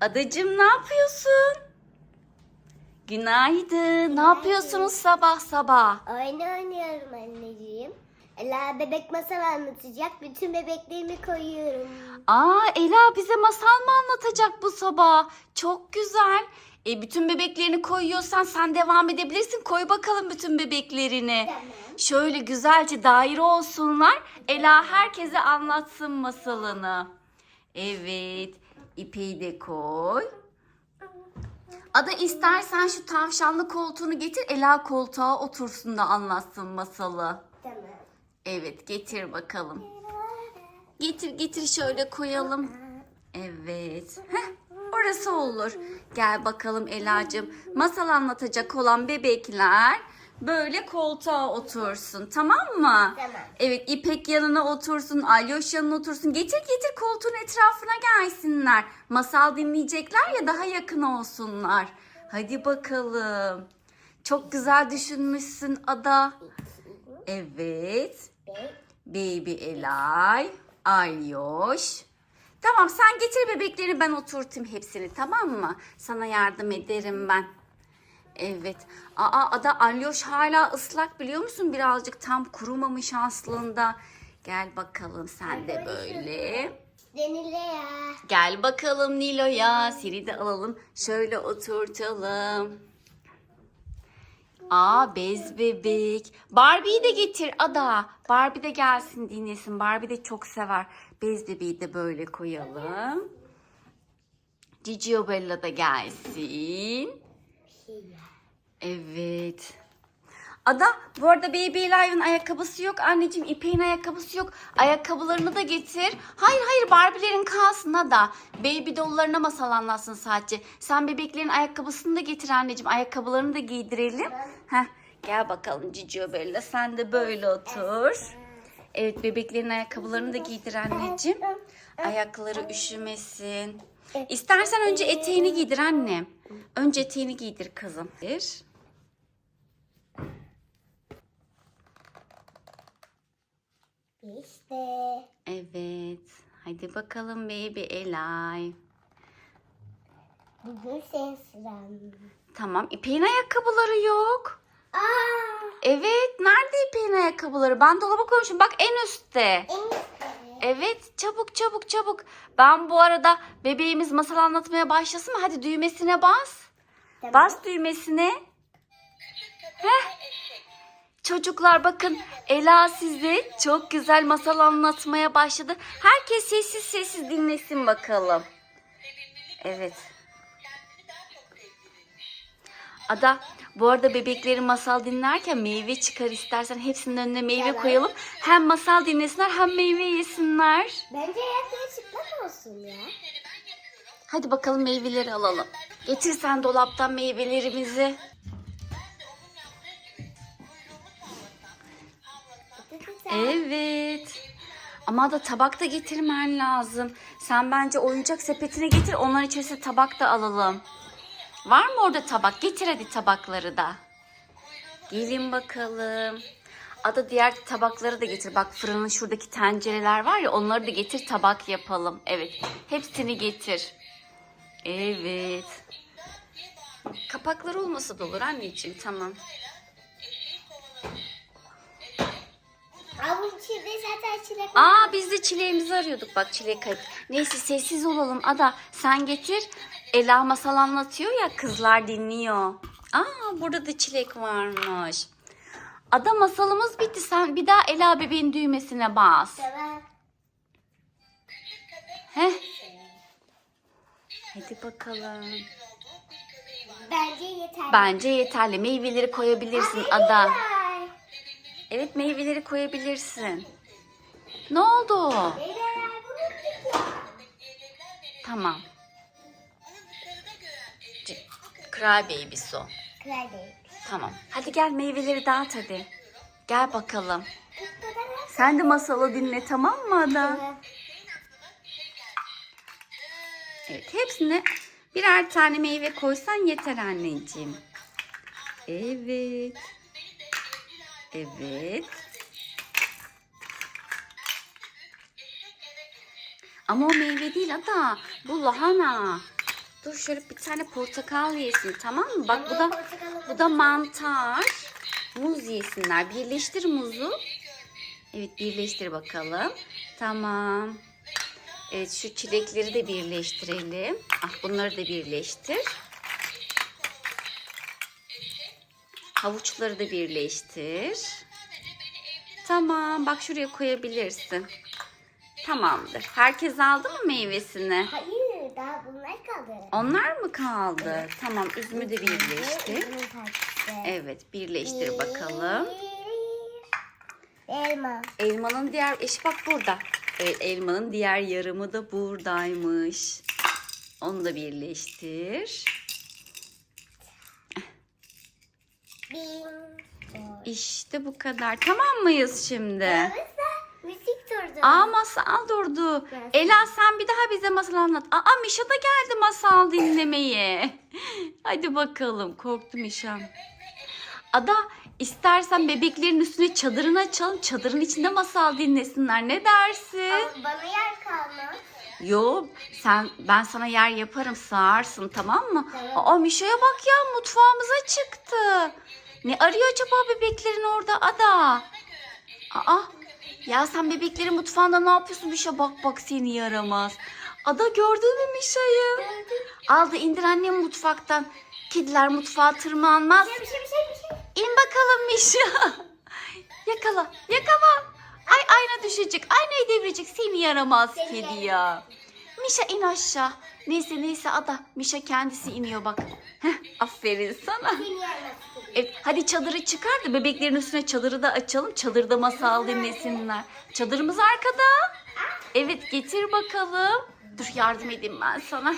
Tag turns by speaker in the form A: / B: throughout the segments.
A: Adacığım ne yapıyorsun? Günaydın. Ne yapıyorsunuz sabah sabah?
B: Oyun oynuyorum anneciğim. Ela bebek masal anlatacak. Bütün bebeklerimi koyuyorum.
A: Aa Ela bize masal mı anlatacak bu sabah? Çok güzel. E, bütün bebeklerini koyuyorsan sen devam edebilirsin. Koy bakalım bütün bebeklerini.
B: Tamam.
A: Şöyle güzelce daire olsunlar. Ela herkese anlatsın masalını. Evet. İpeyi de koy. Ada istersen şu tavşanlı koltuğunu getir. Ela koltuğa otursun da anlatsın masalı. Evet getir bakalım. Getir getir şöyle koyalım. Evet. Heh, orası olur. Gel bakalım Ela'cığım. Masal anlatacak olan bebekler böyle koltuğa otursun. Tamam mı?
B: Tamam.
A: Evet İpek yanına otursun. Alyoş yanına otursun. Getir getir koltuğun etrafına gelsinler. Masal dinleyecekler ya daha yakın olsunlar. Hadi bakalım. Çok güzel düşünmüşsün Ada. Evet. Baby Elay, Alyoş. Tamam sen getir bebekleri ben oturtayım hepsini tamam mı? Sana yardım ederim ben. Evet. Aa ada Alyoş hala ıslak biliyor musun? Birazcık tam kurumamış aslında. Gel bakalım sen de böyle.
B: Denile ya.
A: Gel bakalım Nilo'ya. Seni de alalım. Şöyle oturtalım. Aa bez bebek. Barbie'yi de getir Ada. Barbie de gelsin dinlesin. Barbie de çok sever. Bez bebeği de böyle koyalım. Cicio Bella da gelsin. Evet. Ada bu arada Baby Live'ın ayakkabısı yok. Anneciğim İpek'in ayakkabısı yok. Ayakkabılarını da getir. Hayır hayır Barbie'lerin kalsın Ada. Baby dolllarına masal anlatsın sadece. Sen bebeklerin ayakkabısını da getir anneciğim. Ayakkabılarını da giydirelim. Heh, gel bakalım Cicio Bella sen de böyle otur. Evet bebeklerin ayakkabılarını da giydir anneciğim. Ayakları üşümesin. İstersen önce eteğini giydir annem. Önce eteğini giydir kızım. Bir.
B: İşte.
A: Evet. Hadi bakalım baby Elay.
B: Bugün senin sıran.
A: Tamam. İpek'in ayakkabıları yok.
B: Aa,
A: Evet. Nerede İpek'in ayakkabıları? Ben dolaba koymuşum. Bak en üstte.
B: en üstte.
A: Evet. Çabuk çabuk çabuk. Ben bu arada bebeğimiz masal anlatmaya başlasın mı? Hadi düğmesine bas.
B: Tamam.
A: Bas düğmesine. Heh. Çocuklar bakın Ela size çok güzel masal anlatmaya başladı. Herkes sessiz sessiz dinlesin bakalım. Evet. Ada bu arada bebekleri masal dinlerken meyve çıkar istersen hepsinin önüne meyve koyalım. Hem masal dinlesinler hem meyve yesinler.
B: Bence ayakları çıplak olsun ya.
A: Hadi bakalım meyveleri alalım. Getir sen dolaptan meyvelerimizi. Evet. Ama da tabak da getirmen lazım. Sen bence oyuncak sepetine getir. Onların içerisine tabak da alalım. Var mı orada tabak? Getir hadi tabakları da. Gelin bakalım. Ada diğer tabakları da getir. Bak fırının şuradaki tencereler var ya onları da getir tabak yapalım. Evet. Hepsini getir. Evet. Kapakları olmasa da olur anneciğim. Tamam.
B: Bu içinde zaten çilek
A: Aa biz de çileğimizi arıyorduk. Bak çilek kayıp. Neyse sessiz olalım. Ada sen getir. Ela masal anlatıyor ya kızlar dinliyor. Aa burada da çilek varmış. Ada masalımız bitti. Sen bir daha Ela bebeğin düğmesine bas.
B: Tamam.
A: Heh. Hadi bakalım.
B: Bence yeter.
A: Bence yeterli. Meyveleri koyabilirsin Ada. Evet meyveleri koyabilirsin. Ne oldu? Tamam. Cry baby o. Tamam. Hadi gel meyveleri dağıt hadi. Gel bakalım. Sen de masalı dinle tamam mı Ada? Evet hepsine birer tane meyve koysan yeter anneciğim. Evet. Evet. Ama o meyve değil Ada. Bu lahana. Dur şöyle bir tane portakal yesin tamam mı? Bak bu da bu da mantar. Muz yesinler. Birleştir muzu. Evet birleştir bakalım. Tamam. Evet şu çilekleri de birleştirelim. Ah bunları da birleştir. Havuçları da birleştir. Tamam bak şuraya koyabilirsin. Tamamdır. Herkes aldı mı meyvesini?
B: Hayır daha bunlar kaldı.
A: Onlar mı kaldı? Tamam üzümü de birleştir. Evet birleştir bakalım.
B: Elma.
A: Elmanın diğer eşi bak burada. Evet elmanın diğer yarımı da buradaymış. Onu da birleştir. İşte bu kadar. Tamam mıyız şimdi?
B: Durdu.
A: Aa masal durdu. Ela sen bir daha bize masal anlat. Aa Mişa da geldi masal dinlemeye. Hadi bakalım. Korktu Mişa. Ada istersen bebeklerin üstüne çadırını açalım. Çadırın içinde masal dinlesinler. Ne dersin?
B: Ama bana yer kalmaz.
A: Yo sen ben sana yer yaparım sığarsın tamam mı?
B: Tamam.
A: Aa Mişa'ya bak ya mutfağımıza çıktı. Ne arıyor acaba bebeklerin orada Ada? Aa ya sen bebeklerin mutfağında ne yapıyorsun Mişa bak bak seni yaramaz. Ada gördün mü Mişa'yı? Aldı indir annem mutfaktan. Kediler mutfağa tırmanmaz.
B: Bir şey bir şey bir şey.
A: İn bakalım Mişa. yakala, yakala. Ay ayna düşecek, aynayı devirecek. Seni yaramaz kedi ya. Mişa in aşağı. Neyse neyse ada. Mişa kendisi iniyor bak. Heh, aferin sana. Evet, hadi çadırı çıkar da bebeklerin üstüne çadırı da açalım. Çadırda masal dinlesinler. Çadırımız arkada. Evet getir bakalım. Dur yardım edeyim ben sana.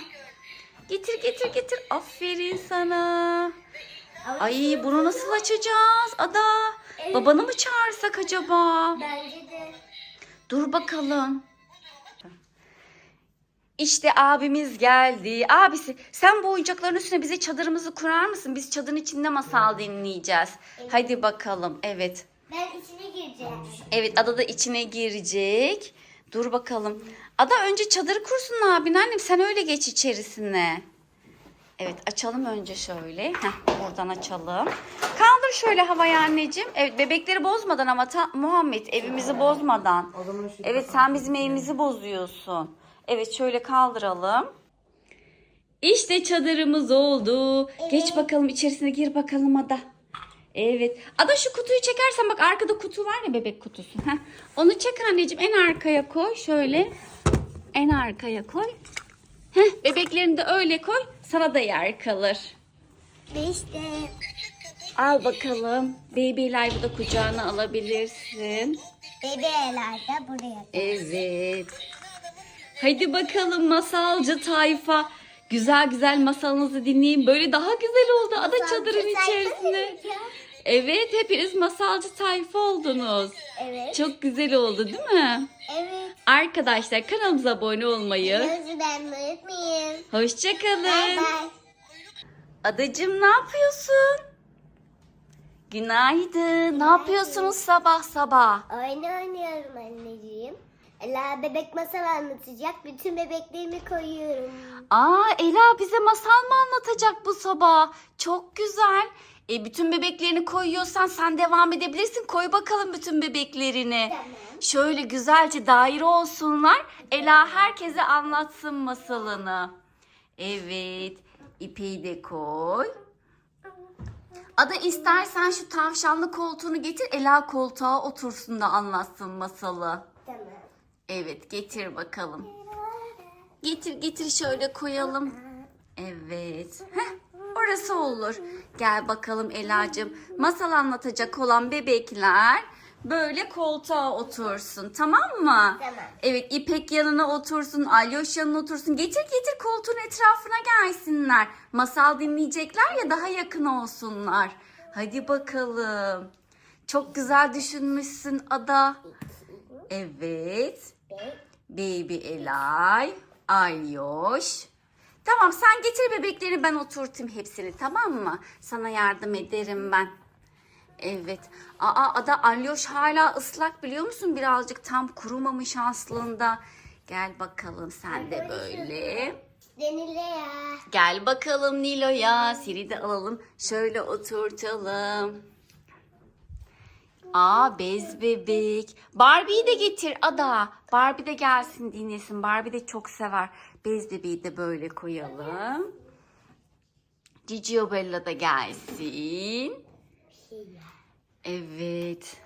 A: Getir getir getir. Aferin sana. Ay bunu nasıl açacağız Ada? Babanı mı çağırsak acaba?
B: Bence de.
A: Dur bakalım. İşte abimiz geldi. Abisi sen bu oyuncakların üstüne bize çadırımızı kurar mısın? Biz çadırın içinde masal dinleyeceğiz. Hadi bakalım. Evet.
B: Ben içine gireceğim.
A: Evet Ada da içine girecek. Dur bakalım. Ada önce çadırı kursun abin annem. Sen öyle geç içerisine. Evet açalım önce şöyle. Heh, buradan açalım. Kaldır şöyle havaya anneciğim. Evet bebekleri bozmadan ama ta, Muhammed evimizi bozmadan. Evet sen bizim evimizi bozuyorsun. Evet şöyle kaldıralım. İşte çadırımız oldu. Geç bakalım içerisine gir bakalım Ada. Evet. Ada şu kutuyu çekersen bak arkada kutu var ya bebek kutusu. Heh. Onu çek anneciğim en arkaya koy. Şöyle en arkaya koy. Heh, bebeklerini de öyle koy. Sana da yer kalır.
B: İşte.
A: Al bakalım. Baby Live'ı da kucağına alabilirsin.
B: Bebeler de buraya.
A: Evet. Hadi bakalım masalcı tayfa. Güzel güzel masalınızı dinleyin. Böyle daha güzel oldu ada çadırın içerisinde. Evet hepiniz masalcı tayfa oldunuz.
B: Evet.
A: Çok güzel oldu değil mi?
B: Evet.
A: Arkadaşlar kanalımıza abone olmayı.
B: Gözü ben unutmayayım. Bay
A: Hoşçakalın.
B: bay.
A: Adacığım ne yapıyorsun? Günaydın. Ne yapıyorsunuz sabah sabah?
B: Oyun oynuyorum anneciğim. Ela bebek masal anlatacak. Bütün bebeklerimi koyuyorum.
A: Aa Ela bize masal mı anlatacak bu sabah? Çok güzel. E, bütün bebeklerini koyuyorsan sen devam edebilirsin. Koy bakalım bütün bebeklerini.
B: Tamam.
A: Şöyle güzelce daire olsunlar. Ela herkese anlatsın masalını. Evet. İpeyi de koy. Ada istersen şu tavşanlı koltuğunu getir. Ela koltuğa otursun da anlatsın masalı. Evet getir bakalım. Getir getir şöyle koyalım. Evet. Heh, orası olur. Gel bakalım Ela'cığım. Masal anlatacak olan bebekler böyle koltuğa otursun tamam mı?
B: Tamam.
A: Evet İpek yanına otursun, Alyoş yanına otursun. Getir getir koltuğun etrafına gelsinler. Masal dinleyecekler ya daha yakın olsunlar. Hadi bakalım. Çok güzel düşünmüşsün Ada. Evet. Baby Elay, Alyoş. Tamam sen getir bebekleri ben oturtayım hepsini tamam mı? Sana yardım ederim ben. Evet. Aa ada Alyoş hala ıslak biliyor musun? Birazcık tam kurumamış aslında. Gel bakalım sen de böyle.
B: Denile ya.
A: Gel bakalım Nilo'ya. Seni de alalım. Şöyle oturtalım. Aa bez bebek. Barbie'yi de getir Ada. Barbie de gelsin dinlesin. Barbie de çok sever. Bez bebeği de böyle koyalım. Cicio Bella da gelsin.
B: Şey.
A: Evet.